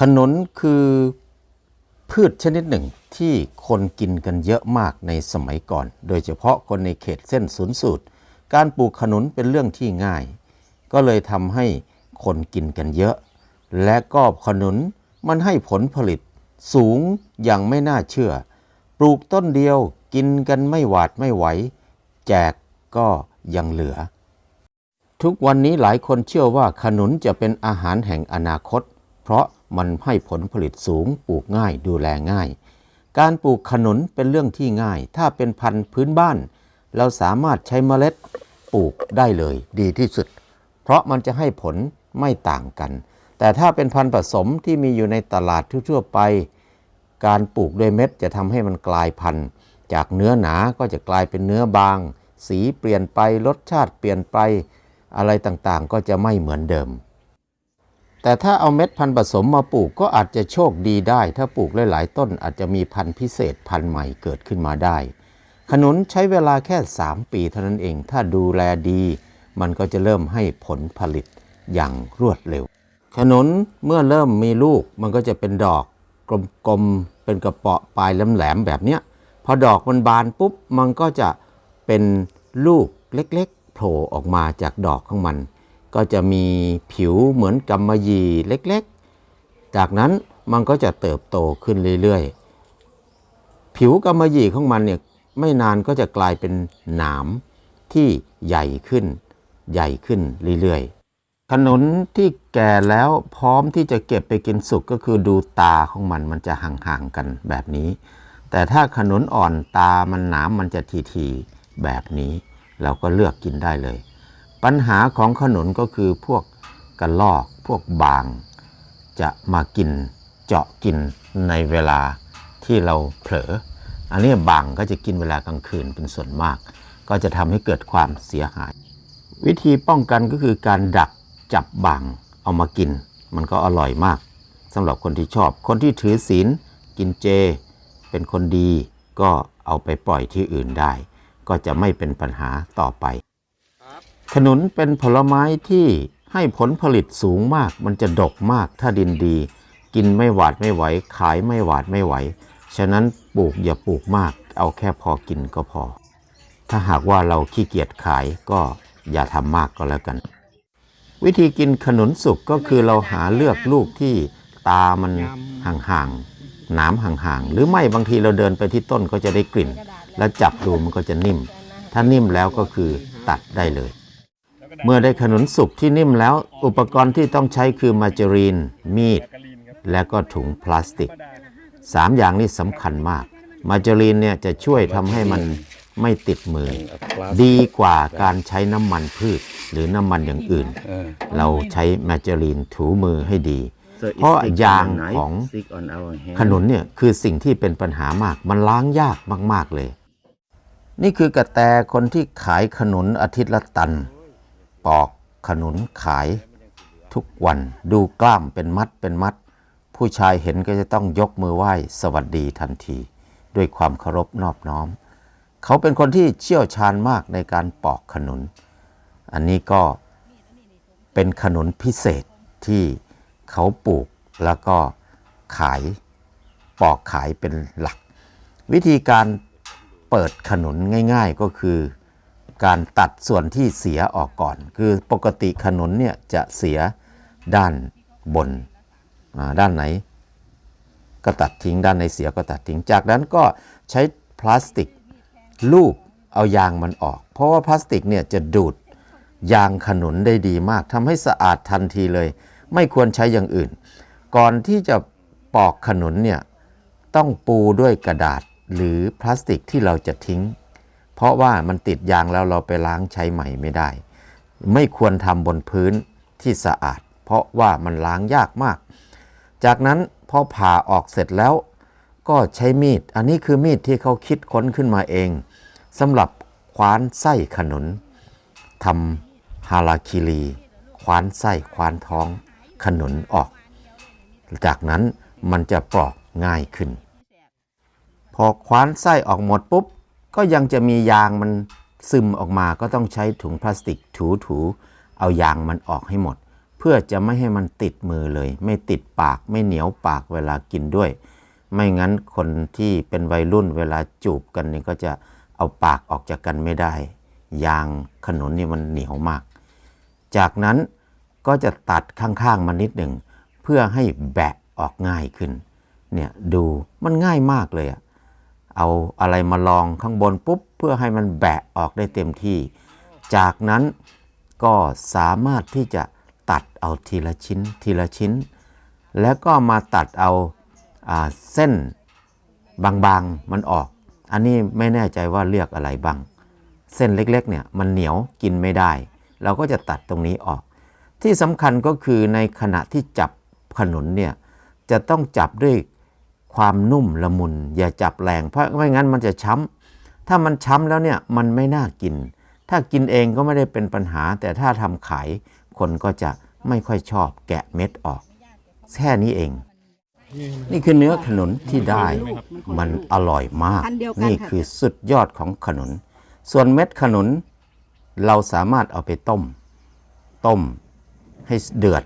ขนุนคือพืชชนิดหนึ่งที่คนกินกันเยอะมากในสมัยก่อน โดยเฉพาะคนในเขตเส้นศูนย์สูตร การปลูกขนุนเป็นเรื่องที่ง่าย ก็เลยทำให้คนกินกันเยอะ และก็ขนุนมันให้ผลผลิตสูงอย่างไม่น่าเชื่อ ปลูกต้นเดียวกินกันไม่หวาดไม่ไหว แจกก็ยังเหลือ ทุกวันนี้หลายคนเชื่อว่าขนุนจะเป็นอาหารแห่งอนาคต เพราะ มันให้ผลผลิตสูงปลูกง่ายดูแลง่าย การปลูกขนุนเป็นเรื่องที่ง่าย ถ้าเป็นพันธุ์พื้นบ้าน เราสามารถใช้เมล็ดปลูกได้เลยดีที่สุด เพราะมันจะให้ผลไม่ต่างกัน แต่ถ้าเป็นพันธุ์ผสมที่มีอยู่ในตลาดทั่วๆไป การปลูกด้วยเม็ดจะทำให้มันกลายพันธุ์จากเนื้อหนาก็จะกลายเป็นเนื้อบาง สีเปลี่ยนไปรสชาติเปลี่ยนไป อะไรต่างๆ ก็จะไม่เหมือนเดิม แต่ถ้าเอาเม็ดพันธุ์ผสมมาปลูกก็อาจจะโชคดีได้ ถ้าปลูกหลายๆ ต้นอาจจะมีพันธุ์พิเศษพันธุ์ใหม่เกิดขึ้นมาได้ ขนุนใช้เวลาแค่ 3 ปีเท่านั้นเอง ถ้าดูแลดี มันก็จะเริ่มให้ผลผลิตอย่างรวดเร็ว ขนุนเมื่อเริ่มมีลูกมันก็จะเป็นดอกกลมๆเป็นกระเปาะปลายแหลมๆแบบเนี้ยพอดอกมันบานปุ๊บมันก็จะเป็นลูกเล็กๆโผล่ออกมาจากดอกของมัน ก็จะมีผิวเหมือนกำมะหยี่เล็กๆ จากนั้นมันก็จะเติบโตขึ้นเรื่อยๆ ผิวกำมะหยี่ของมันเนี่ยไม่นานก็จะกลายเป็นหนามที่ใหญ่ขึ้น ใหญ่ขึ้นเรื่อยๆ ขนุนที่แก่แล้วพร้อมที่จะเก็บไปกินสุกก็คือดูตาของมันมันจะห่างๆกันแบบนี้ แต่ถ้าขนุนอ่อนตามันหนามมันจะทีๆแบบนี้ เราก็เลือกกินได้เลย ปัญหาของขนุนก็คือพวกกระลอกพวกบาง จะมากินเจาะกินในเวลาที่เราเผลอ อันนี้บางก็จะกินเวลากลางคืนเป็นส่วนมาก ก็จะทำให้เกิดความเสียหาย วิธีป้องกันก็คือการดักจับบางเอามากิน มันก็อร่อยมากสำหรับคนที่ชอบ คนที่ถือศีลกินเจ เป็นคนดีก็เอาไปปล่อยที่อื่นได้ ก็จะไม่เป็นปัญหาต่อไป ขนุนเป็นผลไม้ที่ให้ผลผลิตสูงมาก มันจะดกมากถ้าดินดี กินไม่หวาดไม่ไหว ขายไม่หวาดไม่ไหว ฉะนั้นปลูกอย่าปลูกมาก เอาแค่พอกินก็พอ ถ้าหากว่าเราขี้เกียจขายก็อย่าทำมากก็แล้วกัน วิธีกินขนุนสุกก็คือเราหาเลือกลูกที่ตามันห่างๆหนามห่างๆ หรือไม่บางทีเราเดินไปที่ต้นก็จะได้กลิ่น แล้วจับดูมันก็จะนิ่ม ถ้านิ่มแล้วก็คือตัดได้เลย เมื่อได้ขนุนสุกที่นิ่มแล้ว อุปกรณ์ที่ต้องใช้คือมาจารีน มีด และก็ถุงพลาสติกสามอย่างนี้สำคัญมาก มาจารีนเนี่ยจะช่วยทำให้มันไม่ติดมือ ดีกว่าการใช้น้ำมันพืช หรือน้ำมันอย่างอื่น เราใช้มาจารีนถูมือให้ดี เพราะยางของขนุนเนี่ยคือสิ่งที่เป็นปัญหามาก มันล้างยากมาก ๆเลย นี่คือกระแตคนที่ขายขนุนอาทิตย์ละตัน ปอกขนุนขายทุกวันดูกล้ามเป็นมัดเป็นมัด ผู้ชายเห็นก็จะต้องยกมือไหว้สวัสดีทันที ด้วยความเคารพนอบน้อม เขาเป็นคนที่เชี่ยวชาญมากในการปอกขนุน อันนี้ก็เป็นขนุนพิเศษที่เขาปลูกแล้วก็ขายปอกขายเป็นหลัก วิธีการเปิดขนุนง่าย ๆก็คือ การตัดส่วนที่เสียออกก่อน คือปกติขนุนเนี่ยจะเสียด้านบนด้านไหน ก็ตัดทิ้งด้านในเสียก็ตัดทิ้งจากนั้นก็ใช้พลาสติกลูบเอายางมันออก เพราะว่าพลาสติกเนี่ยจะดูดยางขนุนได้ดีมากทำให้สะอาดทันทีเลย ไม่ควรใช้อย่างอื่น ก่อนที่จะปอกขนุนเนี่ยต้องปูด้วยกระดาษหรือพลาสติกที่เราจะทิ้ง เพราะว่ามันติดยางแล้วเราไปล้างใช้ใหม่ไม่ได้ ไม่ควรทำบนพื้นที่สะอาด เพราะว่ามันล้างยากมาก จากนั้นพอผ่าออกเสร็จแล้วก็ใช้มีด อันนี้คือมีดที่เขาคิดค้นขึ้นมาเองสำหรับคว้านไส้ขนุนทำฮาราคิรีคว้านไส้คว้านท้องขนุนออก จากนั้นมันจะปลอกง่ายขึ้น พอคว้านไส้ออกหมดปุ๊บ ก็ยังจะมียางมันซึมออกมาก็ต้องใช้ถุงพลาสติกถูๆเอายางมันออกให้หมด เพื่อจะไม่ให้มันติดมือเลย ไม่ติดปากไม่เหนียวปากเวลากินด้วย ไม่งั้นคนที่เป็นวัยรุ่นเวลาจูบกันนี่ก็จะเอาปากออกจากกันไม่ได้ ยางขนุนนี่มันเหนียวมาก จากนั้นก็จะตัดข้างๆมานิดหนึ่งเพื่อให้แบะออกง่ายขึ้นเนี่ยดูมันง่ายมากเลยอะ เอาอะไรมาลองข้างบนปุ๊บเพื่อให้มันแบะออกได้เต็มที่ จากนั้นก็สามารถที่จะตัดเอาทีละชิ้นทีละชิ้น แล้วก็มาตัดเอาอาเส้นบางๆมันออก อันนี้ไม่แน่ใจว่าเรียกอะไรบ้าง เส้นเล็กๆเนี่ยมันเหนียวกินไม่ได้ เราก็จะตัดตรงนี้ออก ที่สำคัญก็คือในขณะที่จับขนุนเนี่ยจะต้องจับด้วย ความนุ่มละมุน อย่าจับแรงเพราะไม่งั้นมันจะช้ำถ้ามันช้ำแล้วเนี่ยมันไม่น่ากิน ถ้ากินเองก็ไม่ได้เป็นปัญหา แต่ถ้าทำขายคนก็จะไม่ค่อยชอบแกะเม็ดออก แค่นี้เอง นี่คือเนื้อขนุนที่ได้มันอร่อยมากพันธุ์เดียวกันนี่ค่ะคือสุดยอดของขนุน ส่วนเม็ดขนุน เราสามารถเอาไปต้ม ต้มให้เดือด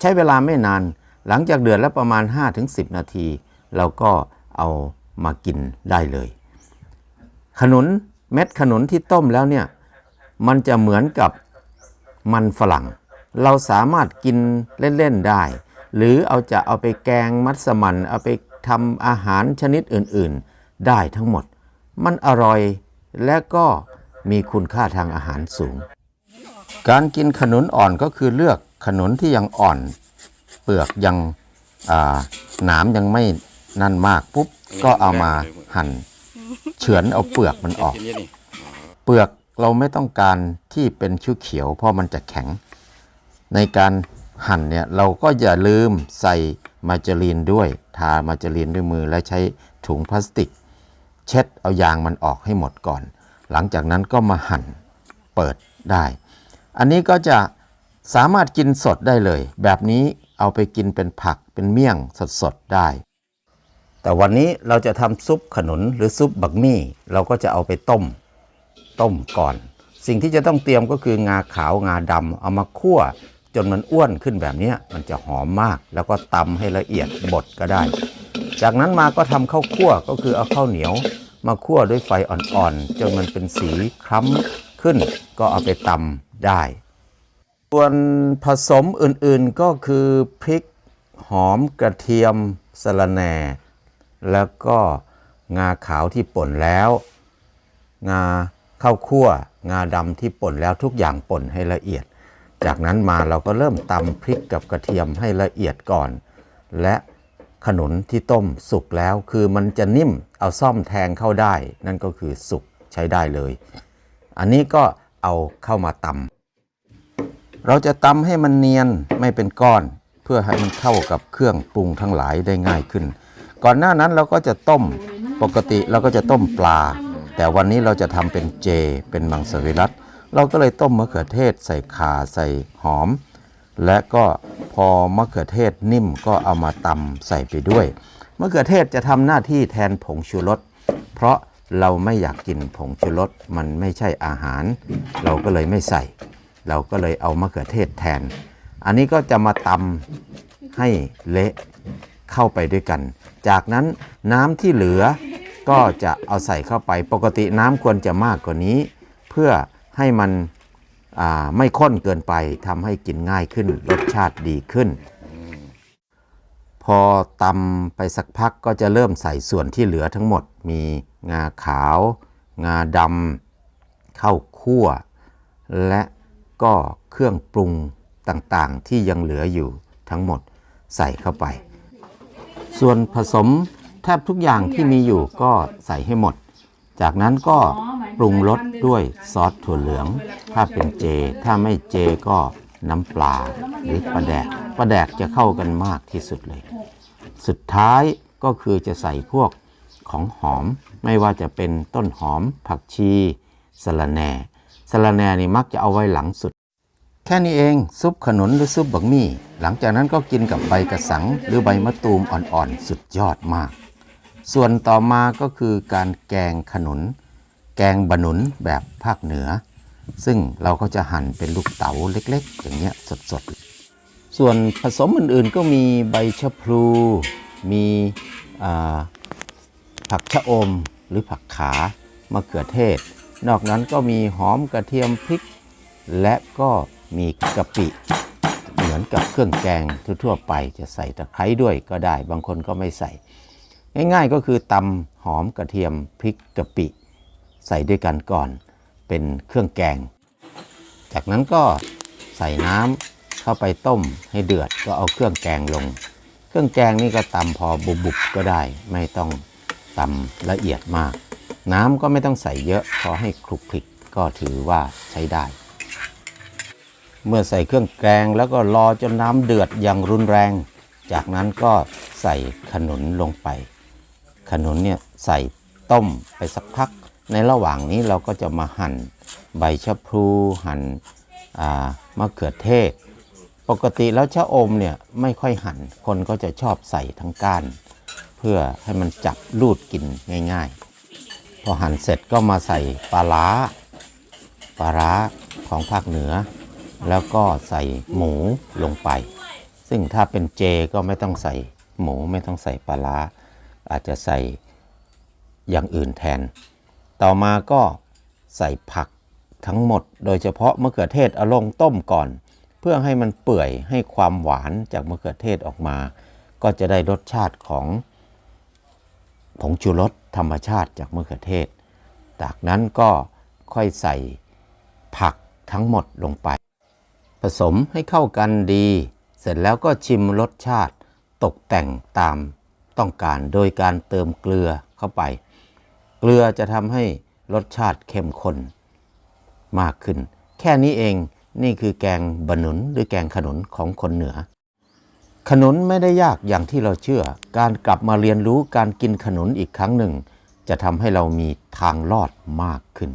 ใช้เวลาไม่นาน หลังจากเดือดแล้วประมาณ 5-10 นาที เราก็เอามากินได้เลย ขนุนเม็ดขนุนที่ต้มแล้วเนี่ยมันจะเหมือนกับมันฝรั่ง เราสามารถกินเล่น ๆ ได้ หรือเอาจะเอาไปแกงมัสมั่นเอาไปทำอาหารชนิดอื่น ๆ ได้ทั้งหมด มันอร่อยและก็มีคุณค่าทางอาหารสูง การกินขนุนอ่อนก็คือเลือกขนุนที่ยังอ่อน เปลือกยังอ่าหนามยังไม่นั่นมากปุ๊บก็เอามาหั่นเฉือนเอาเปลือกมันออก เปลือกเราไม่ต้องการที่เป็นเขียวๆเพราะมันจะแข็ง ในการหั่นเนี่ยเราก็อย่าลืมใส่มาจารีนด้วย ทามาจารีนด้วยมือและใช้ถุงพลาสติก เช็ดเอายางมันออกให้หมดก่อน หลังจากนั้นก็มาหั่นเปิดได้ อันนี้ก็จะสามารถกินสดได้เลย แบบนี้ เอาไปกินเป็นผักเป็นเมี่ยงสดๆได้ แต่วันนี้เราจะทำซุปขนุนหรือซุปบักมี่ เราก็จะเอาไปต้ม ต้มก่อน สิ่งที่จะต้องเตรียมก็คืองาขาวงาดำเอามาคั่ว จนมันอ้วนขึ้นแบบนี้มันจะหอมมาก แล้วก็ตำให้ละเอียดบดก็ได้ จากนั้นมาก็ทำข้าวคั่วก็คือเอาข้าวเหนียว มาคั่วด้วยไฟอ่อนๆจนมันเป็นสีคล้ำขึ้น ก็เอาไปตำได้ ส่วนผสมอื่นๆก็คือพริกหอมกระเทียมสะระแหน่ แล้วก็งาขาวที่ป่นแล้ว งาข้าวคั่ว งาดำที่ป่นแล้วทุกอย่างป่นให้ละเอียด จากนั้นมาเราก็เริ่มตำพริกกับกระเทียมให้ละเอียดก่อน และขนุนที่ต้มสุกแล้วคือมันจะนิ่มเอาซ่อมแทงเข้าได้ นั่นก็คือสุกใช้ได้เลย อันนี้ก็เอาเข้ามาตำ เราจะตำให้มันเนียนไม่เป็นก้อน เพื่อให้มันเข้ากับเครื่องปรุงทั้งหลายได้ง่ายขึ้น ก่อนหน้านั้นเราก็จะต้มปกติเราก็จะต้มปลา แต่วันนี้เราจะทำเป็นเจ เป็นมังสวิรัตเราก็เลยต้มมะเขือเทศ ใส่ข่าใส่หอม และก็พอมะเขือเทศนิ่มก็เอามาตำใส่ไปด้วยมะเขือเทศจะทำหน้าที่แทนผงชูรสเพราะเราไม่อยากกินผงชูรสมันไม่ใช่อาหาร เราก็เลยไม่ใส่ เราก็เลยเอามะเขือเทศแทน อันนี้ก็จะมาตำให้เละเข้าไปด้วยกัน จากนั้นน้ำที่เหลือก็จะเอาใส่เข้าไป ปกติน้ำควรจะมากกว่านี้ เพื่อให้มันไม่ข้นเกินไปทำให้กินง่ายขึ้น รสชาติดีขึ้น พอตำไปสักพักก็จะเริ่มใส่ส่วนที่เหลือทั้งหมด มีงาขาว งาดำข้าวคั่ว และ ก็เครื่องปรุงต่างๆ ที่ยังเหลืออยู่ทั้งหมดใส่เข้าไป ส่วนผสมแทบทุกอย่างที่มีอยู่ก็ใส่ให้หมด จากนั้นก็ปรุงรสด้วยซอสถั่วเหลือง ถ้าเป็นเจ ถ้าไม่เจก็น้ำปลาหรือปลาแดกปลาแดกจะเข้ากันมากที่สุดเลย สุดท้ายก็คือจะใส่พวกของหอมไม่ว่าจะเป็นต้นหอมผักชีสะระแหน่สะระแหน่นี่มักจะเอาไว้หลังสุด แค่นี้เองซุปขนุนหรือซุปบักมี่ หลังจากนั้นก็กินกับใบกระสังหรือใบมะตูมอ่อนๆ สุดยอดมาก ส่วนต่อมาก็คือการแกงขนุน แกงบะหนุนแบบภาคเหนือ ซึ่งเราก็จะหั่นเป็นลูกเต๋าเล็ก ๆ อย่างเงี้ยสดๆ ส่วนผสมอื่นๆก็มีใบชะพลู มีผักชะอมหรือผักขามะเขือเทศ นอกนั้นก็มีหอมกระเทียมพริก และก็ มีกะปิเหมือนกับเครื่องแกงทั่วๆไปจะใส่ตะไคร้ด้วยก็ได้ บางคนก็ไม่ใส่ ง่ายๆก็คือตำหอมกระเทียมพริกกะปิ ใส่ด้วยกันก่อน เป็นเครื่องแกง จากนั้นก็ใส่น้ำเข้าไปต้มให้เดือดก็เอาเครื่องแกงลง เครื่องแกงนี่ก็ตำพอบุบๆก็ได้ ไม่ต้องตำละเอียดมาก น้ำก็ไม่ต้องใส่เยอะพอให้คลุกคลิกก็ถือว่าใช้ได้ เมื่อใส่เครื่องแกงแล้วก็รอจนน้ำเดือดอย่างรุนแรง จากนั้นก็ใส่ขนุนลงไป ขนุนเนี่ยใส่ต้มไปสักพัก ในระหว่างนี้เราก็จะมาหั่นใบชะพลูหั่นมะเขือเทศ ปกติแล้วชะอมเนี่ยไม่ค่อยหั่น คนก็จะชอบใส่ทั้งก้าน เพื่อให้มันจับลูดกินง่าย ๆ พอหั่นเสร็จก็มาใส่ปลาร้าปลาร้าของภาคเหนือ แล้วก็ใส่หมูลงไป ซึ่งถ้าเป็นเจก็ไม่ต้องใส่หมูไม่ต้องใส่ปลาร้าอาจจะใส่อย่างอื่นแทน ต่อมาก็ใส่ผักทั้งหมด โดยเฉพาะมะเขือเทศเอาลงต้มก่อน เพื่อให้มันเปื่อยให้ความหวานจากมะเขือเทศออกมา ก็จะได้รสชาติของผงชูรสธรรมชาติจากมะเขือเทศ จากนั้นก็ค่อยใส่ผักทั้งหมดลงไป ผสมให้เข้ากันดี เสร็จแล้วก็ชิมรสชาติ ตกแต่งตามต้องการโดยการเติมเกลือเข้าไป เกลือจะทำให้รสชาติเข้มข้นมากขึ้น แค่นี้เองนี่คือแกงบะหนุนหรือแกงขนุนของคนเหนือ ขนุนไม่ได้ยากอย่างที่เราเชื่อ การกลับมาเรียนรู้การกินขนุนอีกครั้งหนึ่ง จะทำให้เรามีทางรอดมากขึ้น